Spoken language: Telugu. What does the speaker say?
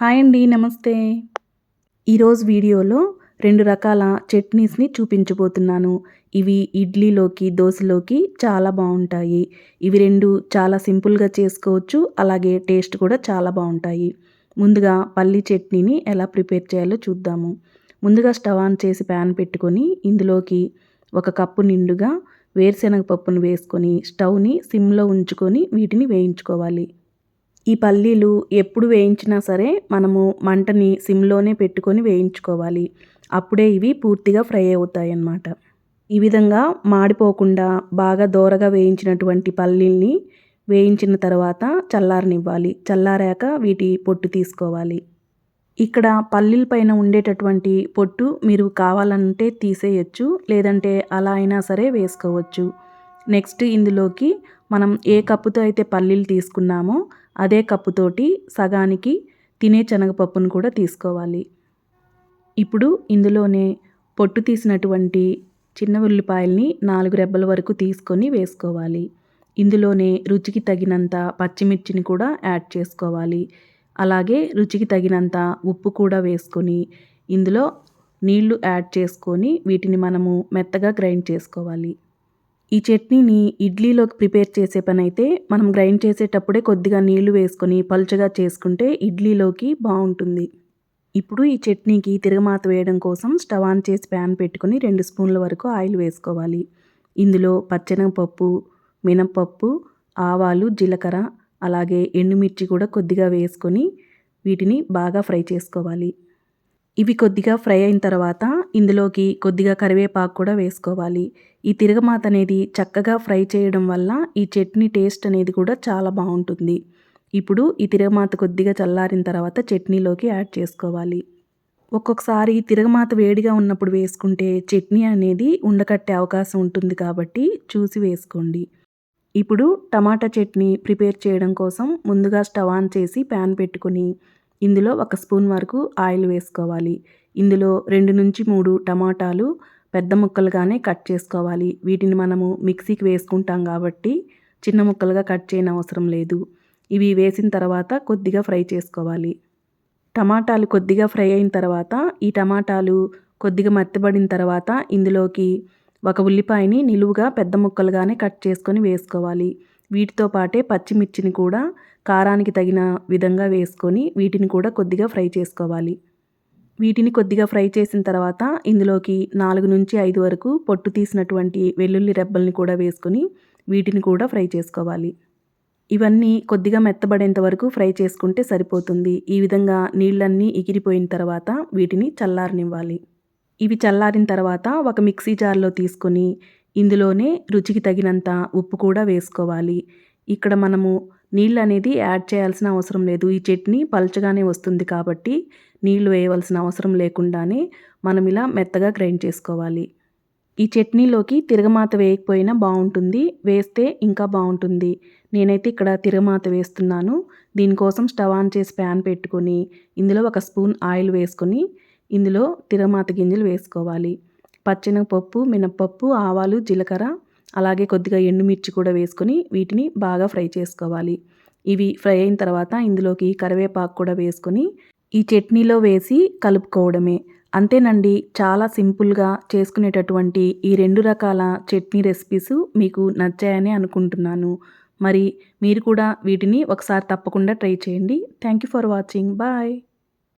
హాయ్ అండి నమస్తే. ఈరోజు వీడియోలో రెండు రకాల చట్నీస్ని చూపించబోతున్నాను. ఇవి ఇడ్లీలోకి దోశలోకి చాలా బాగుంటాయి. ఇవి రెండు చాలా సింపుల్గా చేసుకోవచ్చు అలాగే టేస్ట్ కూడా చాలా బాగుంటాయి. ముందుగా పల్లీ చట్నీని ఎలా ప్రిపేర్ చేయాలో చూద్దాము. ముందుగా స్టవ్ ఆన్ చేసి ప్యాన్ పెట్టుకొని ఇందులోకి ఒక కప్పు నిండుగా వేరుశనగ పప్పును వేసుకొని స్టవ్ని సిమ్లో ఉంచుకొని వీటిని వేయించుకోవాలి. ఈ పల్లీలు ఎప్పుడు వేయించినా సరే మనము మంటని సిమ్లోనే పెట్టుకొని వేయించుకోవాలి. అప్పుడే ఇవి పూర్తిగా ఫ్రై అవుతాయి అన్నమాట ఈ విధంగా మాడిపోకుండా బాగా దోరగా వేయించినటువంటి పల్లీల్ని వేయించిన తర్వాత చల్లారనివ్వాలి. చల్లారాక వీటి పొట్టు తీసుకోవాలి. ఇక్కడ పల్లీల పైన ఉండేటటువంటి పొట్టు మీరు కావాలంటే తీసేయచ్చు లేదంటే అలా అయినా సరే వేసుకోవచ్చు. నెక్స్ట్ ఇందులోకి మనం ఏ కప్పుతో అయితే పల్లీలు తీసుకున్నామో అదే కప్పుతోటి సగానికి తినే శనగపప్పును కూడా తీసుకోవాలి. ఇప్పుడు ఇందులోనే పొట్టు తీసినటువంటి చిన్న ఉల్లిపాయల్ని నాలుగు రెబ్బల వరకు తీసుకొని వేసుకోవాలి. ఇందులోనే రుచికి తగినంత పచ్చిమిర్చిని కూడా యాడ్ చేసుకోవాలి. అలాగే రుచికి తగినంత ఉప్పు కూడా వేసుకొని ఇందులో నీళ్ళు యాడ్ చేసుకొని వీటిని మనము మెత్తగా గ్రైండ్ చేసుకోవాలి. ఈ చట్నీని ఇడ్లీలోకి ప్రిపేర్ చేసే పని అయితే మనం గ్రైండ్ చేసేటప్పుడే కొద్దిగా నీళ్ళు వేసుకొని పలుచగా చేసుకుంటే ఇడ్లీలోకి బాగుంటుంది ఇప్పుడు ఈ చట్నీకి తిరగమాత వేయడం కోసం స్టవ్ ఆన్ చేసి ప్యాన్ పెట్టుకొని రెండు స్పూన్ల వరకు ఆయిల్ వేసుకోవాలి. ఇందులో పచ్చెనగపప్పు మినప్పప్పు ఆవాలు జీలకర్ర అలాగే ఎండుమిర్చి కూడా కొద్దిగా వేసుకొని వీటిని బాగా ఫ్రై చేసుకోవాలి. ఇవి కొద్దిగా ఫ్రై అయిన తర్వాత ఇందులోకి కొద్దిగా కరివేపాకు కూడా వేసుకోవాలి. ఈ తిరగమాత అనేది చక్కగా ఫ్రై చేయడం వల్ల ఈ చట్నీ టేస్ట్ అనేది కూడా చాలా బాగుంటుంది. ఇప్పుడు ఈ తిరగమాత కొద్దిగా చల్లారిన తర్వాత చట్నీలోకి యాడ్ చేసుకోవాలి. ఒక్కొక్కసారి తిరగమాత వేడిగా ఉన్నప్పుడు వేసుకుంటే చట్నీ అనేది ఉండకట్టే అవకాశం ఉంటుంది కాబట్టి చూసి వేసుకోండి. ఇప్పుడు టమాటా చట్నీ ప్రిపేర్ చేయడం కోసం ముందుగా స్టవ్ ఆన్ చేసి ప్యాన్ పెట్టుకొని ఇందులో ఒక స్పూన్ వరకు ఆయిల్ వేసుకోవాలి. ఇందులో రెండు నుంచి మూడు టమాటాలు పెద్ద ముక్కలుగానే కట్ చేసుకోవాలి. వీటిని మనము మిక్సీకి వేసుకుంటాం కాబట్టి చిన్న ముక్కలుగా కట్ చేయని అవసరం లేదు. ఇవి వేసిన తర్వాత కొద్దిగా ఫ్రై చేసుకోవాలి. టమాటాలు కొద్దిగా ఫ్రై అయిన తర్వాత ఈ టమాటాలు కొద్దిగా మత్తబడిన తర్వాత ఇందులోకి ఒక ఉల్లిపాయని నిలువుగా పెద్ద ముక్కలుగానే కట్ చేసుకొని వేసుకోవాలి. వీటితో పాటే పచ్చిమిర్చిని కూడా కారానికి తగిన విధంగా వేసుకొని వీటిని కూడా కొద్దిగా ఫ్రై చేసుకోవాలి. వీటిని కొద్దిగా ఫ్రై చేసిన తర్వాత ఇందులోకి నాలుగు నుంచి ఐదు వరకు పొట్టు తీసినటువంటి వెల్లుల్లి రెబ్బల్ని కూడా వేసుకొని వీటిని కూడా ఫ్రై చేసుకోవాలి. ఇవన్నీ కొద్దిగా మెత్తబడేంత వరకు ఫ్రై చేసుకుంటే సరిపోతుంది. ఈ విధంగా నీళ్ళన్నీ ఎగిరిపోయిన తర్వాత వీటిని చల్లారనివ్వాలి. ఇవి చల్లారిన తర్వాత ఒక మిక్సీ జార్లో తీసుకొని ఇందులోనే రుచికి తగినంత ఉప్పు కూడా వేసుకోవాలి. ఇక్కడ మనము నీళ్ళు అనేది యాడ్ చేయాల్సిన అవసరం లేదు. ఈ చట్నీ పలచగానే వస్తుంది కాబట్టి నీళ్ళు వేయవలసిన అవసరం లేకుండానే మనం ఇలా మెత్తగా గ్రైండ్ చేసుకోవాలి. ఈ చట్నీలోకి తిరగమాత వేయకపోయినా బాగుంటుంది. వేస్తే ఇంకా బాగుంటుంది. నేనైతే ఇక్కడ తిరగమాత వేస్తున్నాను. దీనికోసం స్టవ్ ఆన్ చేసి ప్యాన్ పెట్టుకొని ఇందులో ఒక స్పూన్ ఆయిల్ వేసుకొని ఇందులో తిరగమాత గింజలు వేసుకోవాలి. పచ్చెనగపప్పు మినప్పప్పు ఆవాలు జీలకర్ర అలాగే కొద్దిగా ఎండుమిర్చి కూడా వేసుకొని వీటిని బాగా ఫ్రై చేసుకోవాలి. ఇవి ఫ్రై అయిన తర్వాత ఇందులోకి కరివేపాకు కూడా వేసుకొని ఈ చట్నీలో వేసి కలుపుకోవడమే. అంతేనండి చాలా సింపుల్గా చేసుకునేటటువంటి ఈ రెండు రకాల చట్నీ రెసిపీస్ మీకు నచ్చాయని అనుకుంటున్నాను. మరి మీరు కూడా వీటిని ఒకసారి తప్పకుండా ట్రై చేయండి. Thank you for watching. Bye.